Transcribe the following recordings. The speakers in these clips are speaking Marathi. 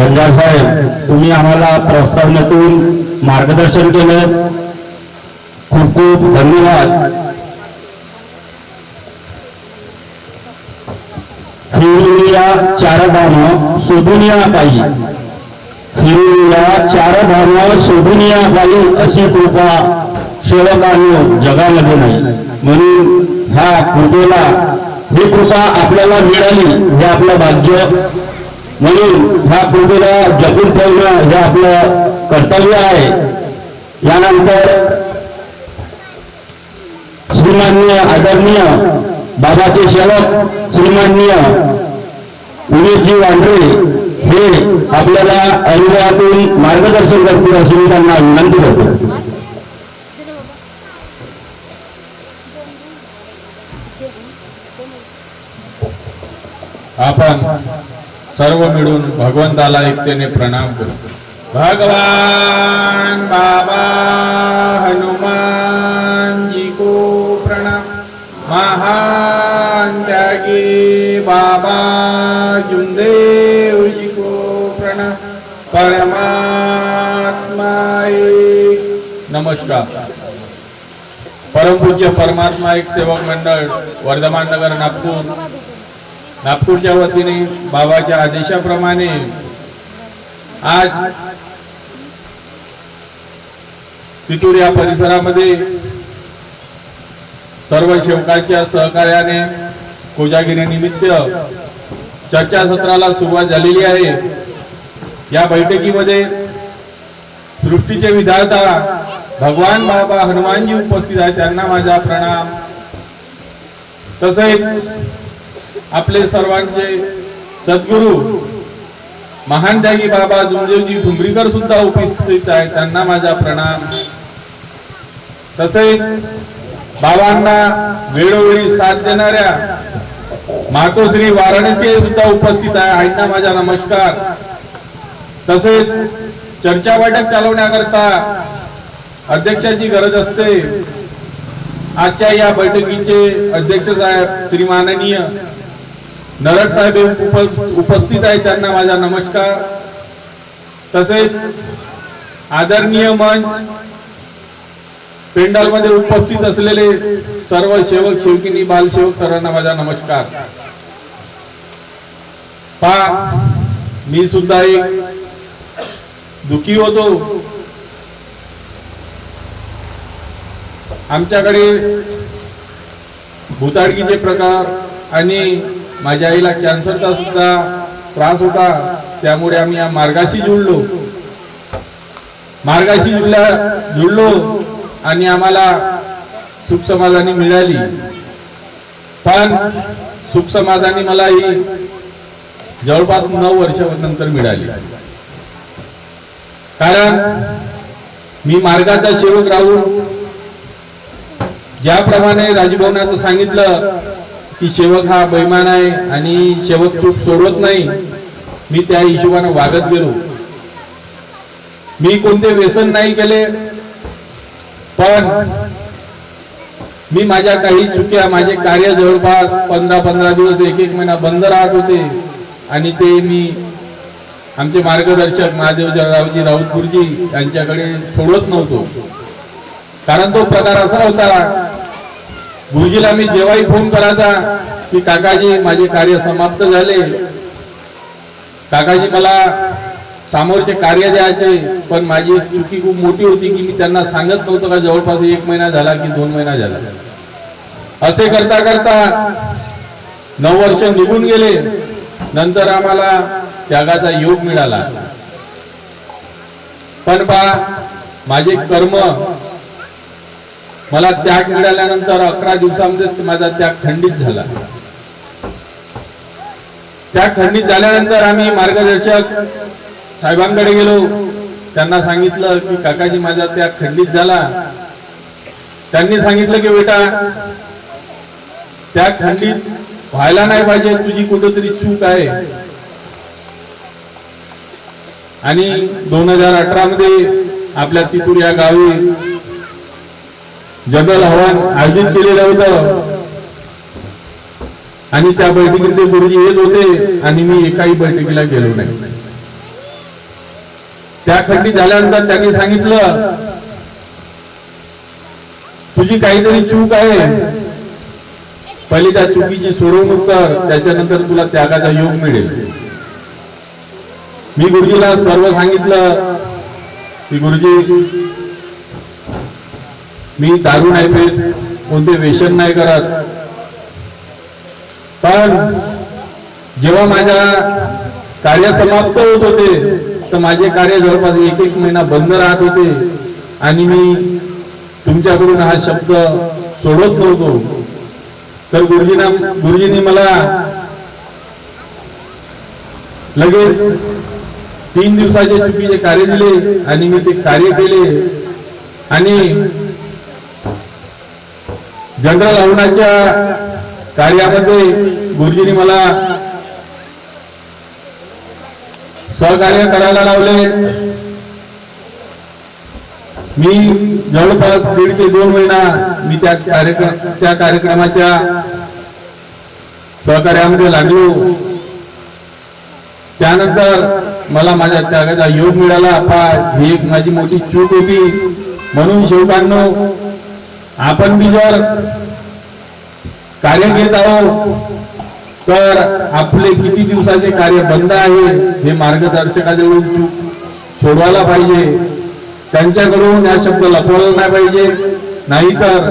गंजार साहेब तुम्ही आम्हाला प्रस्तावनेतून मार्गदर्शन केलं. खूप खूप धन्यवाद. फिरून या चार धाम शोधून या पाहिजे फिरून या चार धाम शोधून या पाहिजे अशी कृपा सेवकांनो जगामध्ये नाही. म्हणून ह्या कृपेला ही कृपा आपल्याला मिळाली हे आपलं भाग्य. म्हणून ह्या कृपेला जपून ठेवणं हे आपलं कर्तव्य आहे. यानंतर श्रीमान्य आदरणीय बाबाचे सेवक श्रीमान्य उमेशजी वांढरे हे आपल्याला अनुभवातून मार्गदर्शन करतील अशी मी त्यांना विनंती करतो. आपण सर्व मिळून भगवंताला एकतेने प्रणाम करू. भगवान बाबा हनुमान जी को प्रणाम. महान त्यागी बाबा जुंदेव जी को प्रणाम. परमात्मा एक नमस्कार. परमपूज्य परमात्मा एक सेवक मंडळ वर्धमान नगर नागपूर. नागपूरच्या वतीने बाबाच्या आदेशाप्रमाणे आज तितूर या परिसरामध्ये सर्व सेवकांच्या सहकार्याने कोजागिरी निमित्त चर्चासत्राला सुरुवात झालेली आहे. या बैठकीमध्ये सृष्टीचे विधाता भगवान बाबा हनुमानजी उपस्थित आहेत त्यांना माझा प्रणाम. तसेच आपले सर्वांचे सद्गुरू महान त्यागी बाबा जुंजेवजी भुमरीकर सुद्धा उपस्थित आहेत. त्यांना माझा प्रणाम. तसेच बाबांना वेळोवेळी साथ देणाऱ्या मातोश्री वाराणसी सुद्धा उपस्थित आहे. आईंना माझा नमस्कार. तसेच चर्चा बैठक चालवण्याकरता अध्यक्षाची गरज असते. आजच्या या बैठकीचे अध्यक्ष साहेब श्री माननीय नरड साहेब उप- उपस्थित आहे त्यांना माझा नमस्कार. तसेच आदरणीय मंच पेंडालमध्ये उपस्थित असलेले सर्व सेवक शेवकिनी बालसेवक सर्वांना माझा नमस्कार. पा मी सुद्धा एक दुखी होतो. आमच्याकडे भूताडकीचे प्रकार आणि माझ्या आईला कॅन्सरचा सुद्धा त्रास होता. त्यामुळे आम्ही या मार्गाशी जुळलो. मार्गाशी जुळल्या जुळलो आणि आम्हाला सुख समाधानी मिळाली. पण सुख समाधानी मला ही जवळपास नऊ वर्षानंतर मिळाली. कारण मी मार्गाचा सेवक राहून ज्याप्रमाणे राजभवनाचं सांगितलं की सेवक हा बैमान आहे आणि सेवक चूक सोडवत नाही मी त्या हिशोबाने वागत गेलो. मी कोणते व्यसन नाही केले पण मी माझ्या काही चुक्या माझे कार्य जवळपास पंधरा पंधरा दिवस एक एक महिना बंद राहत होते. आणि ते मी आमचे मार्गदर्शक महादेव जळरावजी राऊत गुरुजी यांच्याकडे सोडत नव्हतो. कारण तो प्रकार असा होता गुरुजीला मी जेव्हाही फोन करायचा की काकाजी माझे कार्य समाप्त झाले. काकाजी मला सामोरचे कार्य द्यायचे पण माझी एक चुकी खूप मोठी होती की मी त्यांना सांगत नव्हतं का जवळपास एक महिना झाला की दोन महिना झाला. असे करता करता नऊ वर्ष निघून गेले. नंतर आम्हाला त्यागाचा योग मिळाला. पण पा माझे कर्म मला त्याग मिळाल्यानंतर अकरा दिवसामध्ये माझा त्याग खंडित झाला. त्याग खंडित झाल्यानंतर आम्ही मार्गदर्शक साहेबांकडे गेलो. त्यांना सांगितलं की काकाजी माझा त्याग खंडित झाला. त्यांनी सांगितलं की बेटा त्याग खंडित व्हायला नाही पाहिजे. तुझी कुठेतरी चूक आहे. आणि दोन हजार अठरा मध्ये आपल्या तितूर या गावी जनरल आव्हान आयोजित केलेलं होतं. आणि त्या बैठकीत ते गुरुजी येत होते आणि मी एकाही बैठकीला गेलो नाही. त्या खंडी झाल्यानंतर त्यांनी सांगितलं तुझी काहीतरी चूक आहे. पहिली त्या चुकीची सोडवणूक कर त्याच्यानंतर तुला त्यागाचा योग मिळेल. मी गुरुजीला सर्व सांगितलं की गुरुजी मी दारू नाही पेत कोणते व्यसन नाही करत. पण जेव्हा माझ्या कार्य समाप्त होत होते तर माझे कार्य जवळपास एक एक महिना बंद राहत होते. आणि मी तुमच्याकडून हा शब्द सोडत नव्हतो. तर गुरुजीना गुरुजींनी मला लगेच तीन दिवसाचे चुकीचे कार्य दिले आणि मी ते कार्य केले. आणि जनरल अरुणाच्या कार्यामध्ये गुरुजींनी मला सहकार्य करायला लावले. मी जवळपास दीड ते दोन महिना मी त्या कार्यक्रम त्या कार्यक्रमाच्या सहकार्यामध्ये लागलो. त्यानंतर मला माझ्या त्यागाचा योग मिळाला. पा ही एक माझी मोठी चूक होती. म्हणून शेवकांनो आपण बी जर कार्य घेत आहोत तर आपले किती दिवसाचे कार्य बंद आहे हे मार्गदर्शकाजवळून सोडवायला पाहिजे. त्यांच्याकडून हा शब्द लपवला नाही पाहिजे. नाहीतर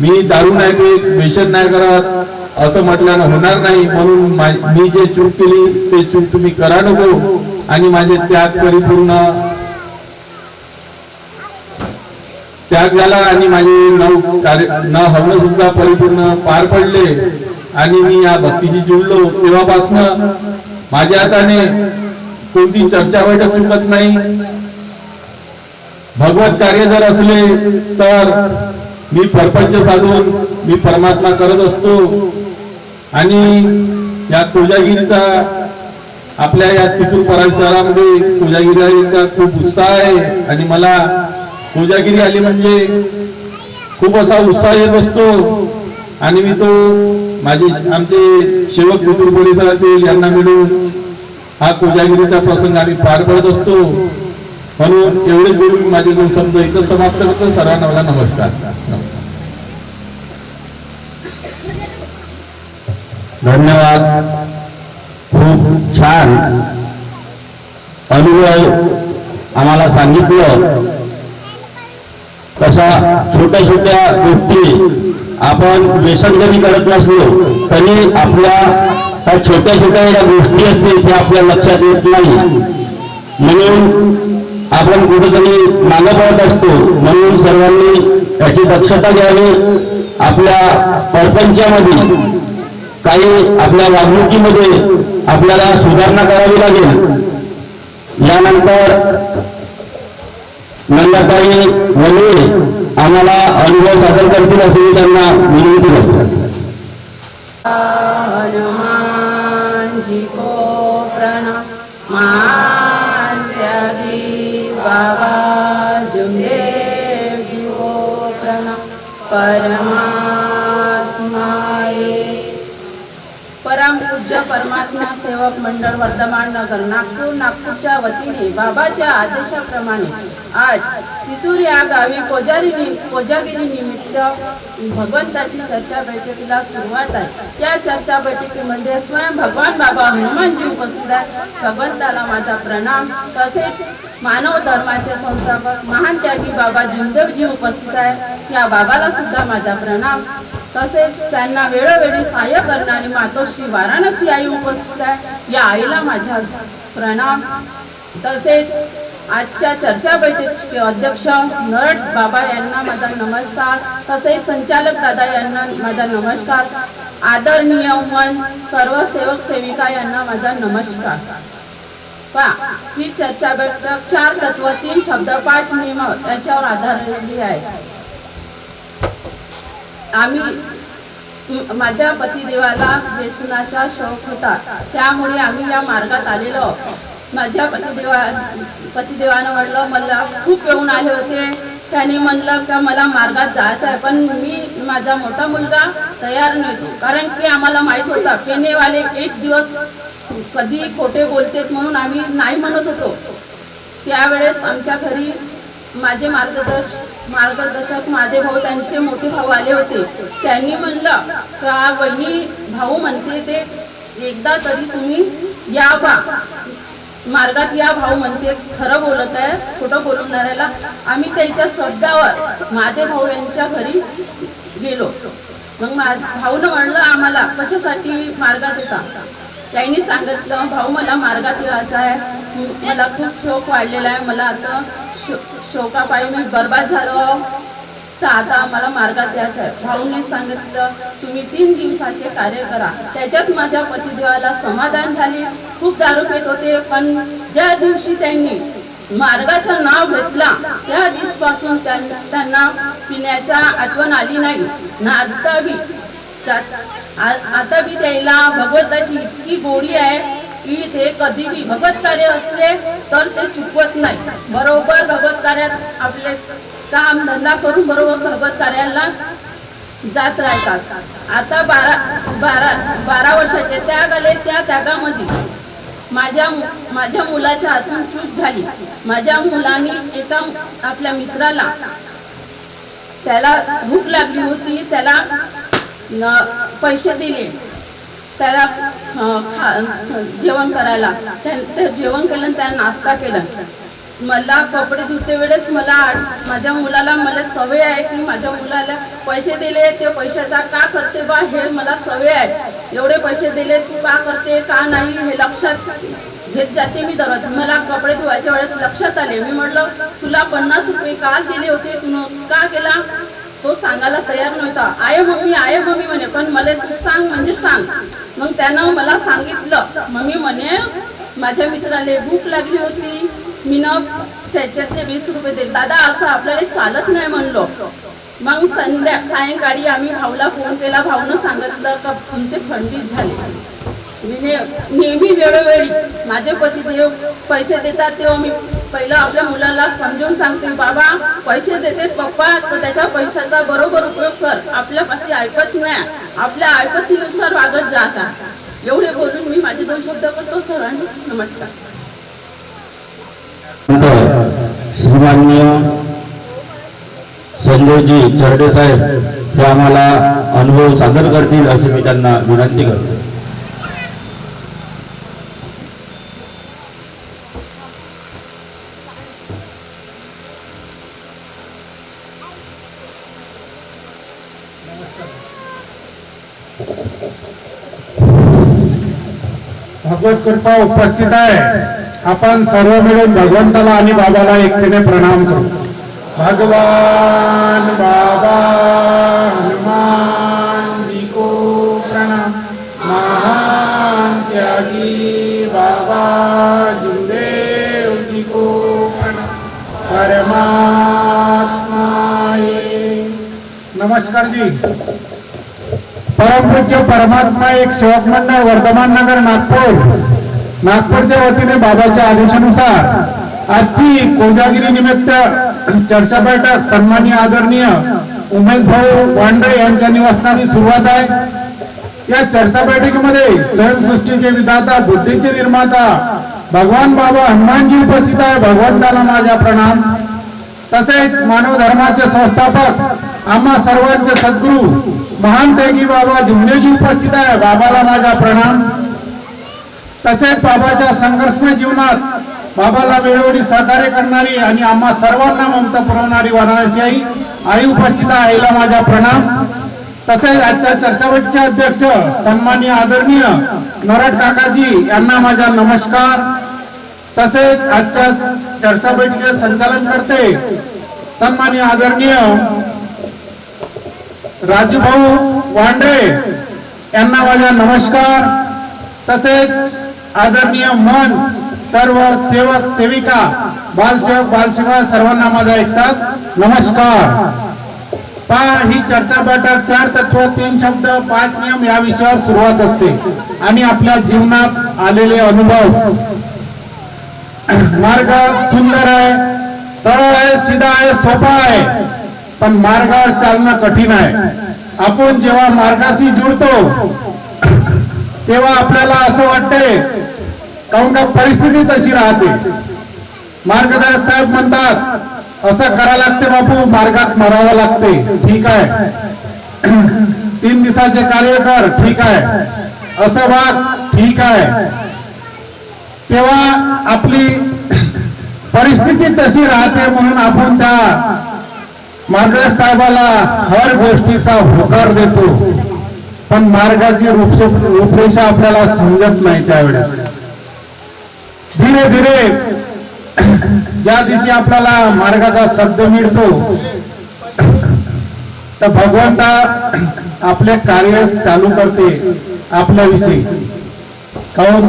मी दारू नाही पीत व्यसन नाही करत असं म्हटल्यानं होणार नाही. म्हणून मी जे चूक केली ते चूक तुम्ही करा नको. आणि माझे त्याग परिपूर्ण त्याग झाला आणि माझे नऊ कार्य न हवं सुद्धा परिपूर्ण पार पडले. आणि मी या भक्तीशी जुळलो. तेव्हापासनं माझ्या हाताने कोणती चर्चा बैठक चुकत नाही. भगवत कार्य जर असले तर मी परपंच साधून मी परमात्मा करत असतो. आणि या कोजागिरीचा आपल्या या तिथून परिसरामध्ये शहरामध्ये कोजागिरीचा खूप उत्साह आहे. आणि मला कोजागिरी आली म्हणजे खूप असा उत्साह येत असतो. आणि मी तो माझे आमचे सेवक पितूर पोलिसातील यांना मिळून हा कोजागिरीचा प्रसंग आम्ही पार पडत असतो. म्हणून एवढे बोलून माझे दोन शब्द इथं समाप्त करतो. सर्वांना मला नमस्कार. धन्यवाद. खूप छान. अनुभव आम्हाला सांगितलं. तशा छोट्या छोट्या गोष्टी आपण व्यसन जरी करत नसलो तरी आपल्या छोट्या छोट्या ज्या गोष्टी असतील त्या आपल्या लक्षात येत नाही. म्हणून आपण कुठेतरी मागं पडत असतो. म्हणून सर्वांनी याची दक्षता घ्यावी. आपल्या परपंचामध्ये काही आपल्या वागणुकीमध्ये आपल्याला सुधारणा करावी लागेल. यानंतर नंदाताई वनवे आम्हाला अनुभव सादर करतील असे मी त्यांना विनंती करतो. हनुमान जी को प्रणाम त्यागी बाबा जुमदेव जी को प्रणाम परमात्माए परम पूज्य परमात्मा सेवक मंडळ वर्धमान नगर नागपूर नागपूरच्या वतीने बाबाच्या आदेशाप्रमाणे आज तितूर या गावी कोजारी कोजागिरी निमित्त भगवंताची चर्चा बैठकीला सुरुवात आहे. या चर्चा बैठकीमध्ये स्वयं भगवान बाबा हनुमानजी उपस्थित आहे भगवंताला माझा प्रणाम. तसेच मानव धर्माचे संस्थापक महान त्यागी बाबा जुमदेवजी उपस्थित आहे या बाबाला सुद्धा माझा प्रणाम. तसेच त्यांना वेळोवेळी सहाय्य करणारी मातोश्री वाराणसी आई उपस्थित आहे. या आईला माझा प्रणाम. तसेच आजच्या चर्चा बैठकीचे अध्यक्ष नरट बाबा यांना माझा नमस्कार तसेच संचालक दादा यांना माझा नमस्कार आदरणीय मंच सर्व सेवक सेविका यांना माझा नमस्कार. पा ही चर्चा बैठक चार तत्व तीन शब्द पाच नियम याच्यावर आधारलेली आहे. आम्ही माझ्या पतिदेवाला व्यसनाचा शौक होता त्यामुळे आम्ही या मार्गात आलेलो माझ्या पतिदेवा पतिदेवानं म्हणलं मला खूप येऊन आले होते. त्याने म्हणलं का मला मार्गात जायचं आहे पण मी माझा मोठा मुलगा तयार नव्हतो. कारण की आम्हाला माहीत होता पेनेवाले एक दिवस कधी खोटे बोलतेत म्हणून आम्ही नाही म्हणत होतो. त्यावेळेस आमच्या घरी माझे मार्गदर्शक मार्गदर्शक माझे भाऊ त्यांचे मोठे भाऊ आले होते. त्यांनी म्हणलं का वहिनी भाऊ म्हणते ते एकदा तरी तुम्ही या बा. मार्गात या भाऊ म्हणते खरं बोलत आहे खोटं बोलून आम्ही त्याच्या शब्दावर माझे भाऊ यांच्या घरी गेलो. मग मा भाऊनं म्हणलं आम्हाला कशासाठी मार्गात येता त्यांनी सांगितलं भाऊ मला मार्गात यायचं आहे. मला खूप शोक वाढलेला आहे. मला आता शो शोकापायी मी बर्बाद झालो. तर आता आम्हाला मार्गात यायचं आहे. भाऊने सांगितलं तुम्ही तीन दिवसाचे कार्य करा. त्याच्यात माझ्या पतिदेवाला समाधान झाले. खूप दारू पित होते पण ज्या दिवशी त्यांनी मार्गाचं नाव घेतला त्या दिवसपासून त्यांना पिण्याच्या आठवण आली नाही. ना आता बी आता बी त्याला भगवताची इतकी गोडी आहे की ते कधी बी भगवत कार्य असले तर ते चुकवत नाही. बरोबर भगवत कार्यात आपले काम धंदा करून बरोबर भगवत कार्याला जात राहतात. आता बारा बारा बारा वर्षाचे त्याग आले त्या त्यागामध्ये माझ्या माझ्या मुलाच्या हातून चूक झाली. माझ्या मुलाने एका आपल्या मित्राला त्याला भूक लागली होती त्याला पैसे दिले. त्याला जेवण करायला. त्या- जेवण केलं आणि त्याला नाश्ता केला. मला कपडे धुते वेळेस मला माझ्या मुलाला मला सवय आहे की माझ्या मुलाला पैसे दिले ते पैशाचा का करते बा हे मला सवय आहे. एवढे पैसे दिले तू का करते का नाही हे लक्षात घेत जाते मी दररोज. मला कपडे धुवायच्या वेळेस लक्षात आले. मी म्हटलं तुला पन्नास रुपये काल दिले होते? तू का केला? तो सांगायला तयार नव्हता. आय मम्मी आय मम्मी म्हणे. पण मला तू सांग म्हणजे सांग. मग त्यानं मला सांगितलं. मम्मी म्हणे माझ्या मित्राला भूक लागली होती. मी न त्याच्यातले वीस रुपये दिले. दादा असं आपल्याला चालत नाही म्हणलो. मग संध्या सायंकाळी आम्ही भाऊला फोन केला. भाऊनं सांगितलं का तुमचे खंडित झाले. मी ने- नेहमी वेळोवेळी माझे पती देव पैसे देतात तेव्हा मी पहिलं आपल्या मुलाला समजून सांगते बाबा पैसे देतेत पप्पा तर त्याच्या पैशाचा बरोबर उपयोग कर. आपल्यापाशी ऐकत नाही. आपल्या ऐपतीनुसार वागत जाता एवढे बोलून मी माझे दोन शब्द करतो. सर्वांनी नमस्कार. श्रीमान्य संजयजी चरडे साहेब हे आम्हाला अनुभव सादर करतील अशी मी त्यांना विनंती करतो. भगवत कृपा उपस्थित आहे. आपण सर्व मिळून भगवंताला आणि बाबाला एकतेने प्रणाम करू. भगवान बाबा हनुमान जी को प्रणाम. महान त्यागी बाबा जुदेव जी को प्रणाम. परमात्मा नमस्कार जी परमपूज्य परमात्मा एक सेवक मंडळ वर्धमान नगर नागपूर. नागपूरच्या वतीने बाबाच्या आदेशानुसार आजची कोजागिरी निमित्त चर्चा बैठक सन्माननीय आदरणीय उमेश भाऊ वांडरे यांच्या निवासस्थानी सुरुवात आहे. या चर्चा बैठकीमध्ये स्वयंसृष्टीचे विधाता बुद्धीचे निर्माता भगवान बाबा हनुमानजी उपस्थित आहे. भगवंताला माझा प्रणाम. तसेच मानव धर्माचे संस्थापक आम्हा सर्वांचे सद्गुरू महान पैकी बाबा जुमलेजी उपस्थित आहे. बाबाला माझा प्रणाम. तसेच बाबाच्या संघर्षमय जीवनात बाबाला वेळोवेळी सहकार्य करणारी आणि आम्हा सर्वांना ममता पुरवणारी वाराणसी आई आई उपस्थित आईला माझा प्रणाम. तसेच आजच्या चर्चावटीचे अध्यक्ष सन्माननीय आदरणीय नरट काकाजी यांना माझा नमस्कार. तसेच आजच्या चर्चा बैठकीचे संचालन करते सन्माननीय आदरणीय राजूभाऊ वांड्रे यांना माझा नमस्कार. तसेच आदरणीय मन सर्व सेवक सेविका बालसेवक बालसेवा सर्वांना माझा एक साथ नमस्कार. पहा ही चर्चा बैठक चार तत्व तीन शब्द पाच नियम या विषयावर सुरुवात असते आणि आपल्या जीवनात आलेले अनुभव. मार्ग सुंदर आहे सरळ आहे सीधा आहे सोपा आहे पण मार्गावर चालणं कठीण आहे. आपण जेव्हा मार्गाशी जुळतो तेव्हा आपल्याला असं वाटते काऊन का परिस्थिती तशी राहते? मार्गदर्शक साहेब म्हणतात असं करा लागते बापू मार्गात मरावं लागते. ठीक आहे. तीन दिवसाचे कार्य कर ठीक आहे. असं वाग ठीक आहे. तेव्हा आपली परिस्थिती तशी राहते म्हणून आपण त्या मार्गदर्शक साहेबाला हर गोष्टीचा होकार देतो. पण मार्गाची रूपरेषा आपल्याला समजत नाही त्यावेळेस. धीरे धीरे. ज्या दिवशी आपल्याला मार्गाचा शब्द मिळतो तर भगवंता आपले कार्य चालू करते आपल्याविषयी. काऊन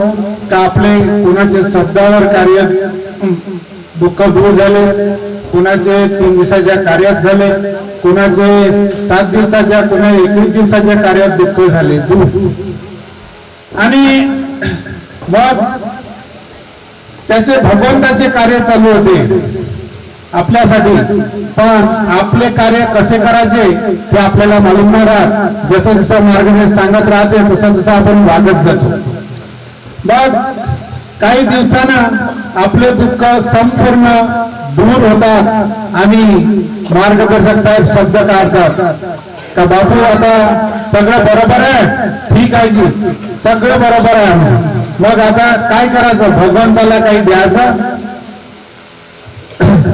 का आपले कुणाचे शब्दावर कार्य दुःख दूर झाले? कुणाचे तीन दिवसाच्या कार्यात झाले? कुणाचे सात दिवसाच्या कुणा एकवीस दिवसाच्या कार्यात दुःख झाले? आणि मग त्याचे भगवंताचे कार्य चालू होते. आपल्यासाठी. पण आपले कार्य कसे करायचे ते आपल्याला मालूम नाही राहत. जसं जसं मार्गदर्शन सांगत राहते तसं तसं आपण वागत जातो. मग काही दिवसानं आपले दुःख संपूर्ण दूर होतात आणि मार्गदर्शक साहेब शब्द काढतात. का बापू आता सगळं बरोबर आहे? ठीक आहे जी. सगळं बरोबर आहे मग आता काय करायचं? भगवंताला काही द्यायचं?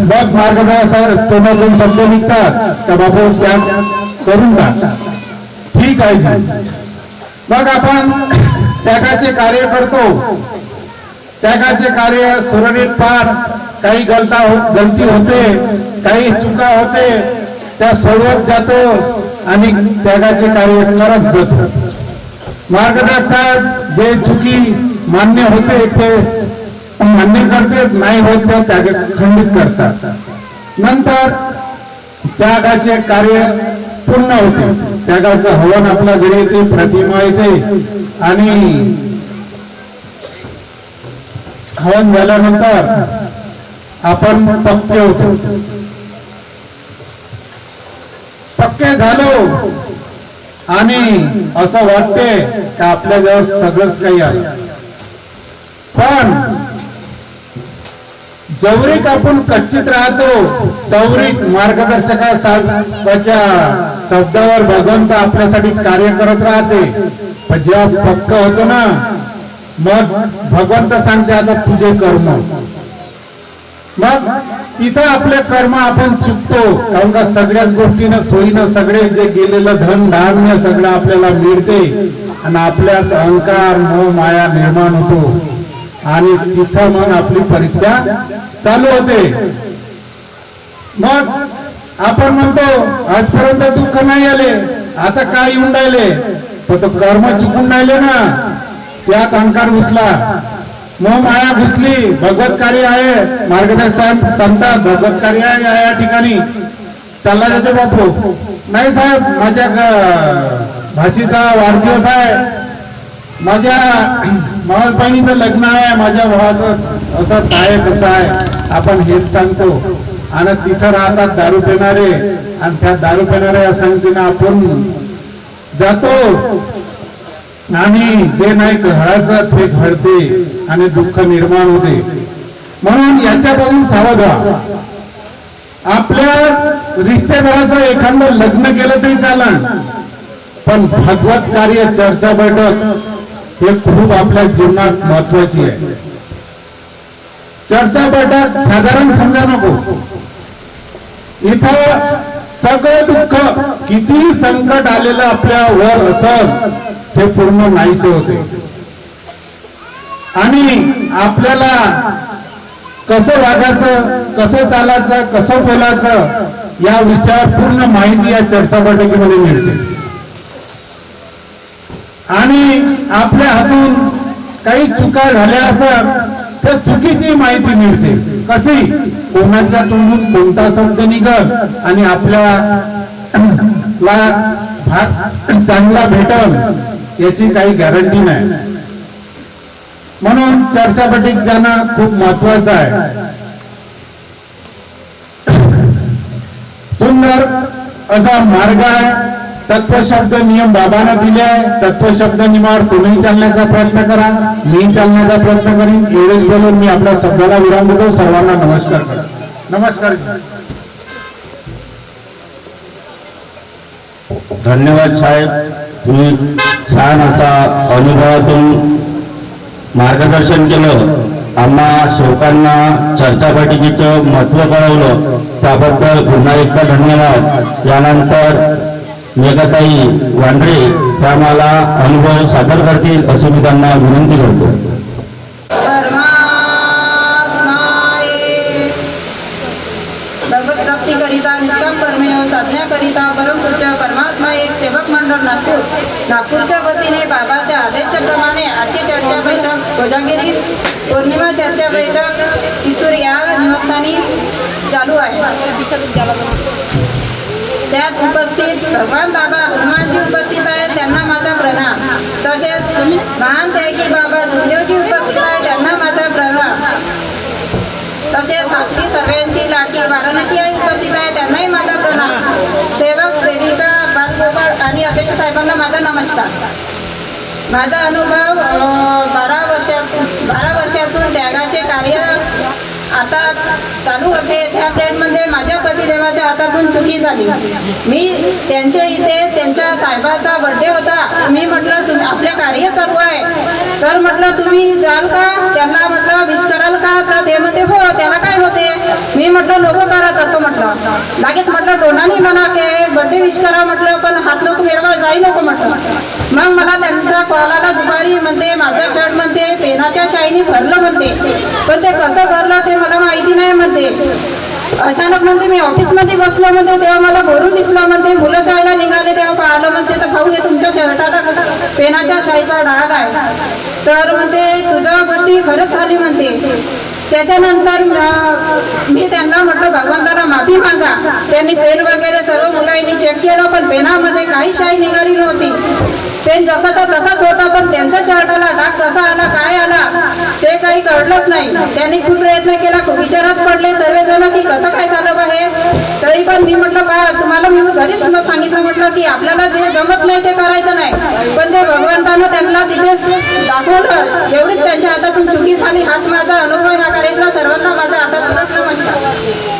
मग मार्गदर्शक साहेब तोंडातून शब्द निघतात. का बापू त्या करून जा ठीक आहे जी. मग आपण त्यागाचे कार्य करतो. त्यागाचे कार्य सुरळीत पार. काही गलता हो गलती होते काही चुका होते त्या सोडवत जातो आणि त्यागाचे कार्य करत जातो. मार्गदर्शक साहेब जे चुकी मान्य होते ते मान्य करते नाही होत त्या त्याग खंडित करतात. नंतर त्यागाचे कार्य पूर्ण होते. त्यागाचं हवन आपल्या घरी येते प्रतिमा येते आणि हवन झाल्यानंतर आपण पक्के होतो. पक्के झालो. आणि असं वाटते का आपल्याजवळ सगळंच काही आहे. पण जवरीत आपण कच्चित राहतो तवरीत मार्गदर्शका शब्दावर भगवंत आपल्यासाठी कार्य करत राहते. पण जेव्हा पक्क होतो ना मग भगवंत सांगते आता तुझे कर्म. मग तिथं आपले कर्म आपण चुकतो कारण का सगळ्याच गोष्टीनं सोयीनं सगळे जे गेलेलं धन धान्य सगळं आपल्याला मिळते आणि आपल्यात अहंकार मोह माया निर्माण होतो. आणि तिथं मग आपली परीक्षा चालू होते. मग आपण म्हणतो आजपर्यंत दुःख नाही आले आता काय येऊन राहिले? तर कर्म चुकून राहिले ना. त्यात अंकार घुसला. मग माया घुसली. भगवत कार्य आहे. मार्गदर्शक साहेब सांगतात भगवत कार्य आहे या- ठिकाणी. चालला जातो बापू. नाही साहेब माझ्या भाषेचा वाढदिवस आहे. माझ्या मावस बहिणीचं लग्न आहे. माझ्या भावाचं असं काय कसं आहे? आपण हेच सांगतो. आणि तिथं राहतात दारू पिणारे. आणि त्या दारू पिणाऱ्या संगतीनं आपण जातो. आणि जे नाही घडायचं ते घडते आणि दुःख निर्माण होते. म्हणून याच्यापासून सावध व्हा. आपल्या रिश्तेदाराचं एखादं लग्न केलं तरी चालन. पण भगवत कार्य चर्चा बैठक हे खूप आपल्या जीवनात महत्वाची आहे. चर्चा बैठक साधारण समजा नको. इथं किती संकट आलेलं आपल्या वर असत ते पूर्ण नाहीसे होते. आणि आपल्याला कसं वागायचं कसं चालायचं कसं बोलायचं या विषयावर पूर्ण माहिती या चर्चा बैठकीमध्ये मिळते. आणि आपल्या हातून काही चुका झाल्या असं त्या चुकीची माहिती मिळते. कशी? कोणाच्या तोंडून कोणता शब्द निघत आणि आपल्या ला भाग चांगला भेटल याची काही गॅरंटी नाही. म्हणून चर्चापटीत जाणं खूप महत्वाचं आहे. सुंदर असा मार्ग आहे. तत्वशब्द नियम बाबानं दिले आहे. तत्वशब्द नियमावर तुम्ही चालण्याचा प्रयत्न करा. मी चालण्याचा प्रयत्न करीन. एवढेच बोलून मी आपल्या शब्दाला विराम देतो. सर्वांना नमस्कार करा. नमस्कार धन्यवाद साहेब. तुम्ही छान असा अनुभवातून मार्गदर्शन केलं. आम्हा सेवकांना चर्चापटिकेचं महत्त्व कळवलं. त्याबद्दल पुन्हा एकदा धन्यवाद. यानंतर मेघताई वांढरे त्या मला अनुभव सादर करतील असं मी त्यांना विनंती करतो. परमात्माये. निष्काम साधण्याकरिता परमपूज्य मंडळ नागपूर. नागपूरच्या वतीने बाबाच्या आदेशाप्रमाणे आजची चर्चा बैठक कोजागिरी पौर्णिमा चर्चा बैठक तिथूर या निवासस्थानी चालू आहे. त्यात उपस्थित भगवान बाबा हनुमानजी उपस्थित आहेत त्यांना माझा प्रणाम. तसेच महान त्यागी बाबा दुर्देवजी उपस्थित आहेत त्यांना माझा प्रणाम. तसेच आपली सर्वांची लाठी वाराणसी आई उपस्थित आहे त्यांनाही माझा प्रणाम सेवक सेविका बालगोपाळ आणि अध्यक्ष साहेबांना माझा नमस्कार. माझा अनुभव बारा वर्षात बारा वर्षातून त्यागाचे कार्य आता चालू होते. त्या प्लेटमध्ये माझ्या पतिदेवाच्या हातातून चुकी झाली. मी त्यांच्या इथे त्यांच्या साहेबाचा बर्थडे होता. मी म्हटलं तुम्ही आपल्या कार्य चालू आहे. तर म्हटलं तुम्ही जाल का? त्यांना म्हटलं विश कराल का? तर ते म्हणते हो त्याला काय होते? मी म्हटलं नको करत असं म्हटलं. लागेच म्हटलं टोनानी म्हणा की बर्थडे विश करा म्हटलं पण हात लोक वेळवर जाई नको म्हटलं. मग मला त्यांचा कॉल आला दुपारी म्हणते माझा शर्ट म्हणते पेनाच्या शाईने भरलं म्हणते. पण ते कसं भरलं ते मला माहिती नाही म्हणते अचानक म्हणते मी ऑफिसमध्ये बसलो म्हणते तेव्हा मला भरून दिसलं म्हणते मुलं जायला निघाले तेव्हा पाहिलं म्हणते तर भाऊ हे तुमच्या शर्टाचा पेनाच्या शाईचा डाग आहे. तर म्हणते तुझ्या गोष्टी खरंच झाली म्हणते. त्याच्यानंतर मी त्यांना म्हटलं भगवंताला माफी मागा. त्यांनी पेन वगैरे सर्व मुलांनी चेक केलं पण पेनामध्ये काही शाई निघाली नव्हती. पेन जसाचा तसाच होता पण त्यांच्या शर्टाला डाग कसा आला काय आला ते काही कळलंच नाही. त्यांनी खूप प्रयत्न केला विचारच विचारात पडले सर्वजण की कसं काय झालं बाहेर तरी पण मी म्हटलं बा तुम्हाला मी घरीच मग सांगितलं म्हटलं की आपल्याला जे जमत नाही ते करायचं नाही. पण ते भगवंतानं त्यांना तिथे दाखवलं. एवढीच त्यांच्या हातातून चुकी झाली. हाच माझा अनुभव ह्या कार्यक्रम सर्वांना माझा हातात